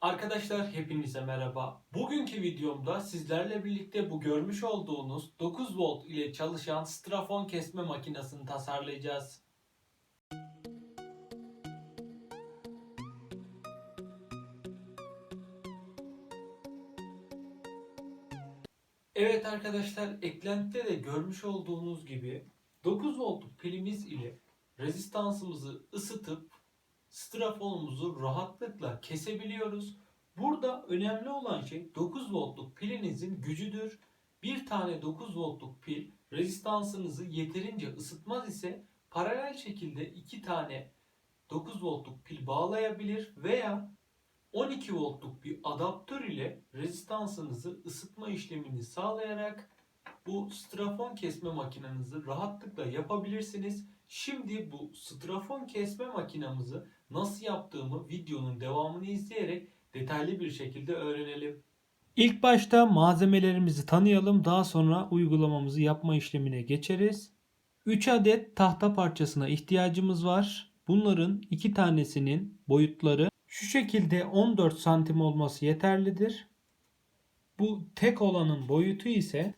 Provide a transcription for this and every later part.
Arkadaşlar hepinize merhaba. Bugünkü videomda sizlerle birlikte bu görmüş olduğunuz 9 volt ile çalışan strafon kesme makinesini tasarlayacağız. Evet arkadaşlar eklentide de görmüş olduğunuz gibi 9 voltluk pilimiz ile rezistansımızı ısıtıp strafonumuzu rahatlıkla kesebiliyoruz. Burada önemli olan şey 9 voltluk pilinizin gücüdür. Bir tane 9 voltluk pil rezistansınızı yeterince ısıtmaz ise paralel şekilde iki tane 9 voltluk pil bağlayabilir veya 12 voltluk bir adaptör ile rezistansınızı ısıtma işlemini sağlayarak bu strafon kesme makinenizi rahatlıkla yapabilirsiniz. Şimdi bu strafon kesme makinamızı nasıl yaptığımı videonun devamını izleyerek detaylı bir şekilde öğrenelim. İlk başta malzemelerimizi tanıyalım. Daha sonra uygulamamızı yapma işlemine geçeriz. 3 adet tahta parçasına ihtiyacımız var. Bunların 2 tanesinin boyutları şu şekilde 14 santim olması yeterlidir. Bu tek olanın boyutu ise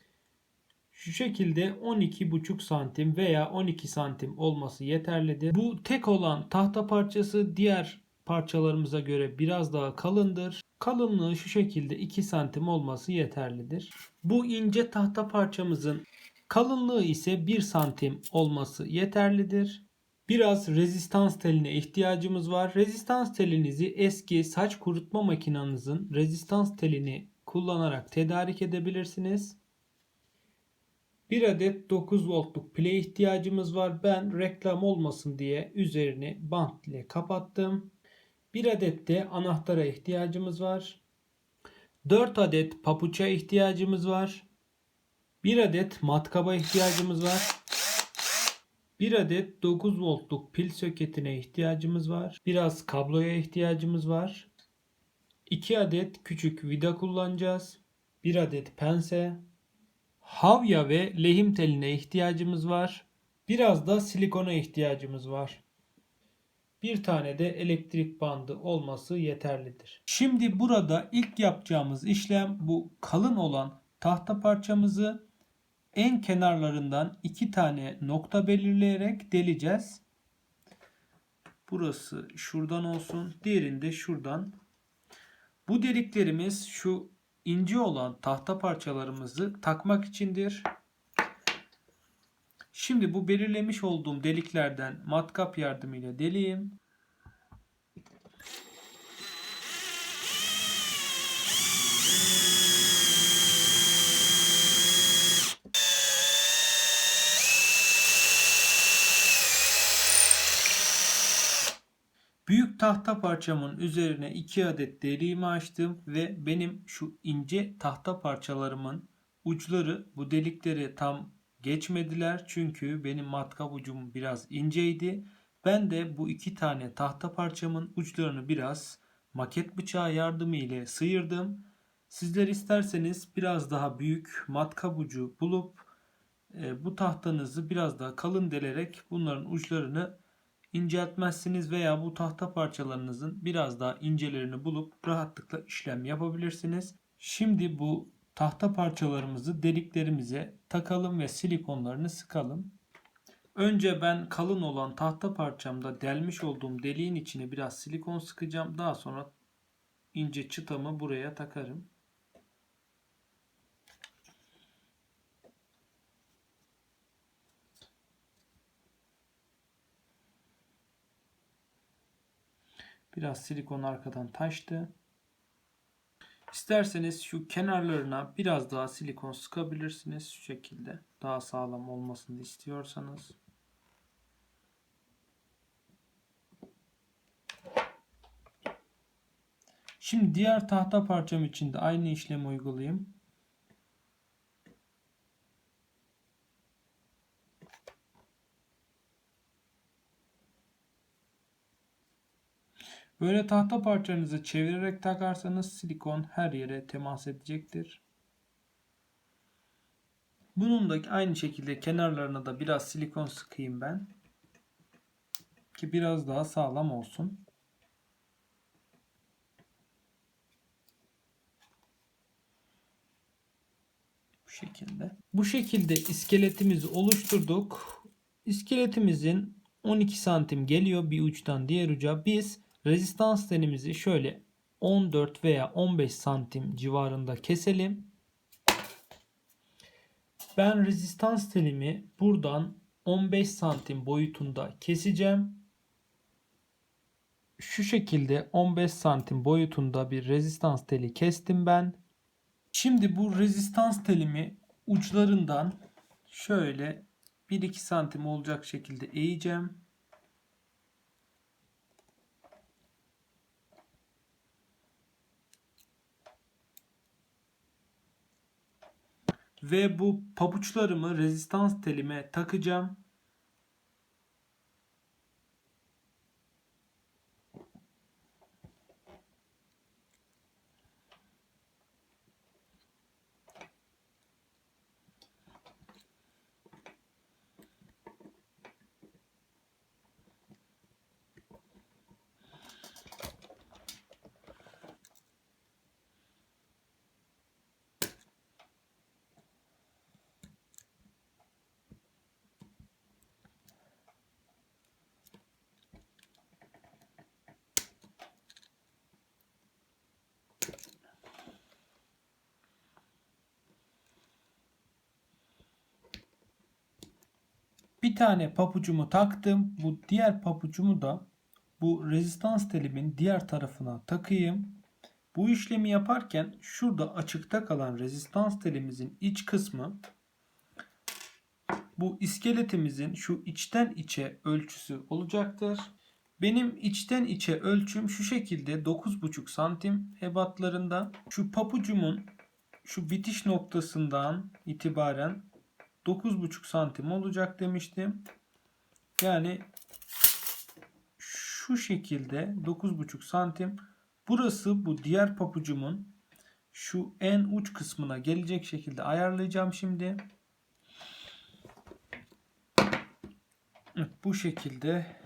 şu şekilde 12,5 santim veya 12 santim olması yeterlidir. Bu tek olan tahta parçası diğer parçalarımıza göre biraz daha kalındır. Kalınlığı şu şekilde 2 santim olması yeterlidir. Bu ince tahta parçamızın kalınlığı ise 1 santim olması yeterlidir. Biraz rezistans teline ihtiyacımız var. Rezistans telinizi eski saç kurutma makinenizin rezistans telini kullanarak tedarik edebilirsiniz. Bir adet 9 voltluk pile ihtiyacımız var. Ben reklam olmasın diye üzerini bant ile kapattım. Bir adet de anahtara ihtiyacımız var. 4 adet papuça ihtiyacımız var. Bir adet matkaba ihtiyacımız var. Bir adet 9 voltluk pil soketine ihtiyacımız var. Biraz kabloya ihtiyacımız var. 2 adet küçük vida kullanacağız. 1 adet pense. Havya ve lehim teline ihtiyacımız var. Biraz da silikona ihtiyacımız var. Bir tane de elektrik bandı olması yeterlidir. Şimdi burada ilk yapacağımız işlem bu kalın olan tahta parçamızı en kenarlarından iki tane nokta belirleyerek deleceğiz. Burası şuradan olsun. Diğerinde şuradan. Bu deliklerimiz şu ince olan tahta parçalarımızı takmak içindir. Şimdi bu belirlemiş olduğum deliklerden matkap yardımıyla deleyim. Büyük tahta parçamın üzerine 2 adet deliğimi açtım ve benim şu ince tahta parçalarımın uçları bu delikleri tam geçmediler. Çünkü benim matkap ucum biraz inceydi. Ben de bu iki tane tahta parçamın uçlarını biraz maket bıçağı yardımı ile sıyırdım. Sizler isterseniz biraz daha büyük matkap ucu bulup e, bu tahtanızı biraz daha kalın delerek bunların uçlarını inceltmezsiniz veya bu tahta parçalarınızın biraz daha incelerini bulup rahatlıkla işlem yapabilirsiniz. Şimdi bu tahta parçalarımızı deliklerimize takalım ve silikonlarını sıkalım. Önce ben kalın olan tahta parçamda delmiş olduğum deliğin içine biraz silikon sıkacağım. Daha sonra ince çıtamı buraya takarım. Biraz silikon arkadan taştı. İsterseniz şu kenarlarına biraz daha silikon sıkabilirsiniz şu şekilde. Daha sağlam olmasını istiyorsanız. Şimdi diğer tahta parçam için de aynı işlemi uygulayayım. Böyle tahta parçanızı çevirerek takarsanız silikon her yere temas edecektir. Bunun da aynı şekilde kenarlarına da biraz silikon sıkayım ben. Ki biraz daha sağlam olsun. Bu şekilde. Bu şekilde iskeletimizi oluşturduk. İskeletimizin 12 santim geliyor bir uçtan diğer uca. Biz rezistans telimizi şöyle 14 veya 15 santim civarında keselim. Ben rezistans telimi buradan 15 santim boyutunda keseceğim. Şu şekilde 15 santim boyutunda bir rezistans teli kestim ben. Şimdi bu rezistans telimi uçlarından şöyle 1-2 santim olacak şekilde eğeceğim. Ve bu pabuçlarımı rezistans telime takacağım. Bir tane papucumu taktım. Bu diğer papucumu da bu rezistans telimin diğer tarafına takayım. Bu işlemi yaparken şurada açıkta kalan rezistans telimizin iç kısmı bu iskeletimizin şu içten içe ölçüsü olacaktır. Benim içten içe ölçüm şu şekilde 9,5 santim ebatlarında. Şu papucumun şu bitiş noktasından itibaren 9,5 santim olacak demiştim. Yani şu şekilde 9,5 santim. Burası bu diğer papucumun şu en uç kısmına gelecek şekilde ayarlayacağım şimdi. Bu şekilde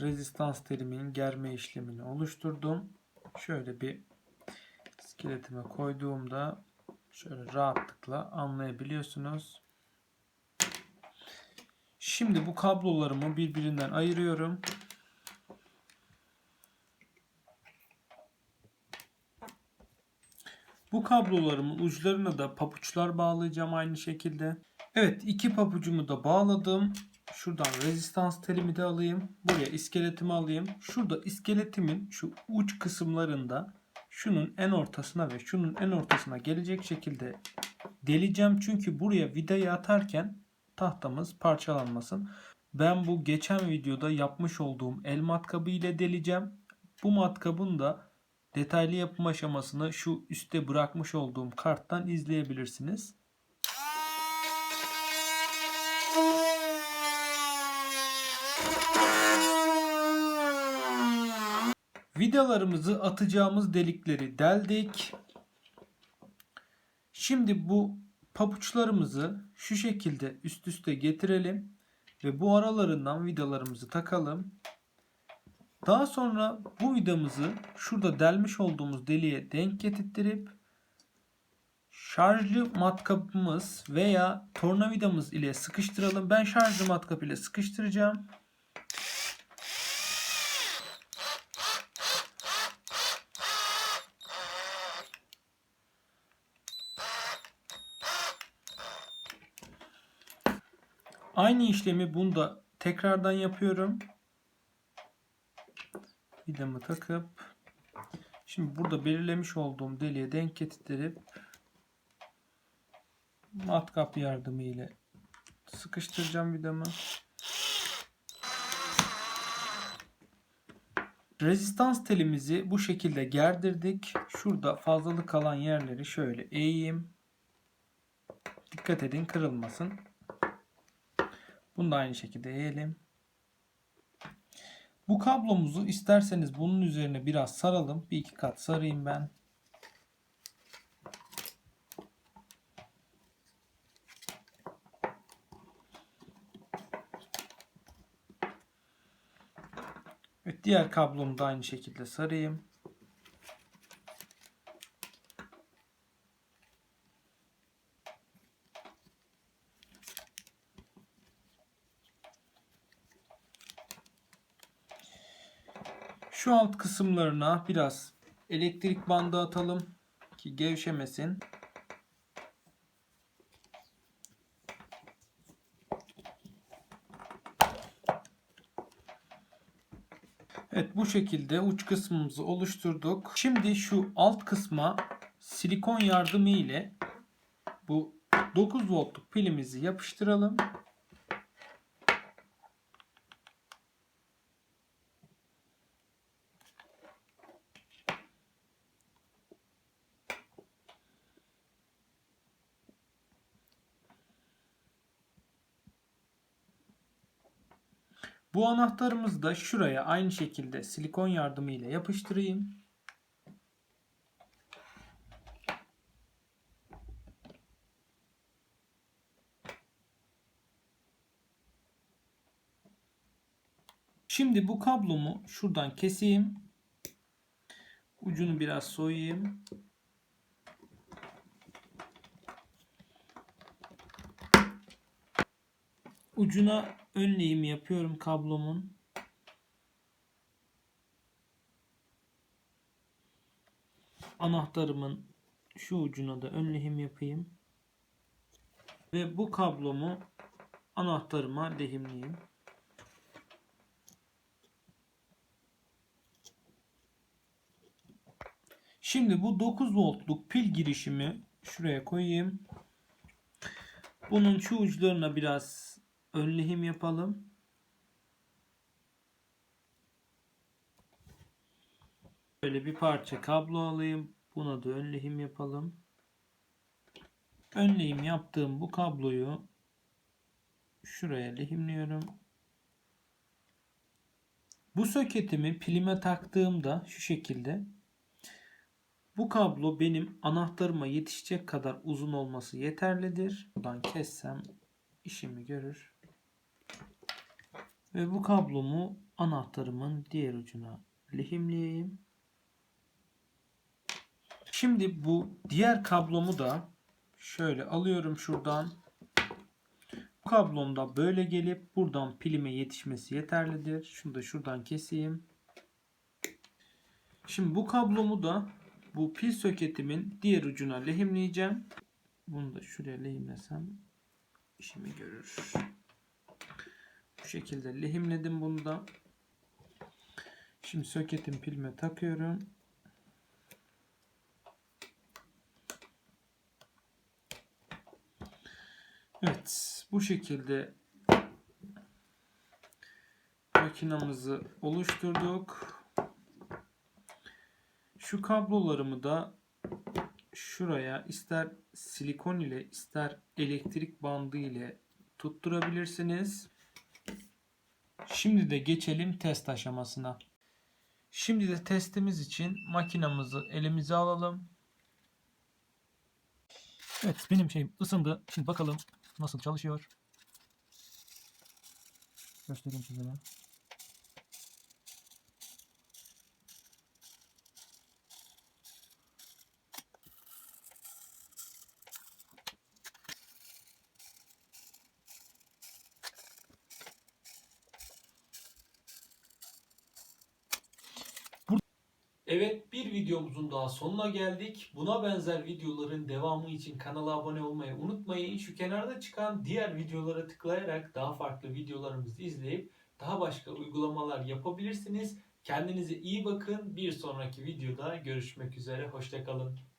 rezistans telimin germe işlemini oluşturdum. Şöyle bir iskeletime koyduğumda şöyle rahatlıkla anlayabiliyorsunuz. Şimdi bu kablolarımı birbirinden ayırıyorum. Bu kablolarımın uçlarına da papuçlar bağlayacağım aynı şekilde. Evet iki papucumu da bağladım. Şuradan rezistans telimi de alayım. Buraya iskeletimi alayım. Şurada iskeletimin şu uç kısımlarında şunun en ortasına ve şunun en ortasına gelecek şekilde deleceğim. Çünkü buraya vidayı atarken tahtamız parçalanmasın. Ben bu geçen videoda yapmış olduğum el matkabı ile deleceğim. Bu matkabın da detaylı yapım aşamasını şu üstte bırakmış olduğum karttan izleyebilirsiniz. Vidalarımızı atacağımız delikleri deldik. Şimdi bu papuçlarımızı şu şekilde üst üste getirelim ve bu aralarından vidalarımızı takalım. Daha sonra bu vidamızı şurada delmiş olduğumuz deliğe denk getirttirip şarjlı matkapımız veya tornavidamız ile sıkıştıralım. Ben şarjlı matkap ile sıkıştıracağım. Aynı işlemi bunda tekrardan yapıyorum. Vidamı takıp şimdi burada belirlemiş olduğum deliğe denk getirip matkap yardımı ile sıkıştıracağım vidamı. Rezistans telimizi bu şekilde gerdirdik. Şurada fazlalık kalan yerleri şöyle eğeyim. Dikkat edin kırılmasın. Bunu da aynı şekilde eğelim. Bu kablomuzu isterseniz bunun üzerine biraz saralım. Bir iki kat sarayım ben. Evet, diğer kablomu da aynı şekilde sarayım. Şu alt kısımlarına biraz elektrik bandı atalım ki gevşemesin. Evet bu şekilde uç kısmımızı oluşturduk. Şimdi şu alt kısma silikon yardımı ile bu 9 voltluk pilimizi yapıştıralım. Bu anahtarımızı da şuraya aynı şekilde silikon yardımı ile yapıştırayım. Şimdi bu kablomu şuradan keseyim. Ucunu biraz soyayım. Ucuna önleyim yapıyorum kablomun. Anahtarımın şu ucuna da önlehim yapayım. Ve bu kablomu anahtarıma lehimleyeyim. Şimdi bu 9 voltluk pil girişimi şuraya koyayım. Bunun şu uçlarına biraz ön lehim yapalım. Böyle bir parça kablo alayım. Buna da ön lehim yapalım. Ön lehim yaptığım bu kabloyu şuraya lehimliyorum. Bu soketimi pilime taktığımda şu şekilde bu kablo benim anahtarıma yetişecek kadar uzun olması yeterlidir. Buradan kessem işimi görür. Ve bu kablomu anahtarımın diğer ucuna lehimleyeyim. Şimdi bu diğer kablomu da şöyle alıyorum şuradan. Bu kablom da böyle gelip buradan pilime yetişmesi yeterlidir. Şunu da şuradan keseyim. Şimdi bu kablomu da bu pil soketimin diğer ucuna lehimleyeceğim. Bunu da şuraya lehimlesem işimi görür. Bu şekilde lehimledim bunu da. Şimdi soketin pilime takıyorum. Evet, bu şekilde makinamızı oluşturduk. Şu kablolarımı da şuraya ister silikon ile ister elektrik bandı ile tutturabilirsiniz. Şimdi de geçelim test aşamasına. Şimdi de testimiz için makinamızı elimize alalım. Evet benim şeyim ısındı. Şimdi bakalım nasıl çalışıyor. Göstereyim size Evet bir videomuzun daha sonuna geldik. Buna benzer videoların devamı için kanala abone olmayı unutmayın. Şu kenarda çıkan diğer videolara tıklayarak daha farklı videolarımızı izleyip daha başka uygulamalar yapabilirsiniz. Kendinize iyi bakın. Bir sonraki videoda görüşmek üzere. Hoşçakalın.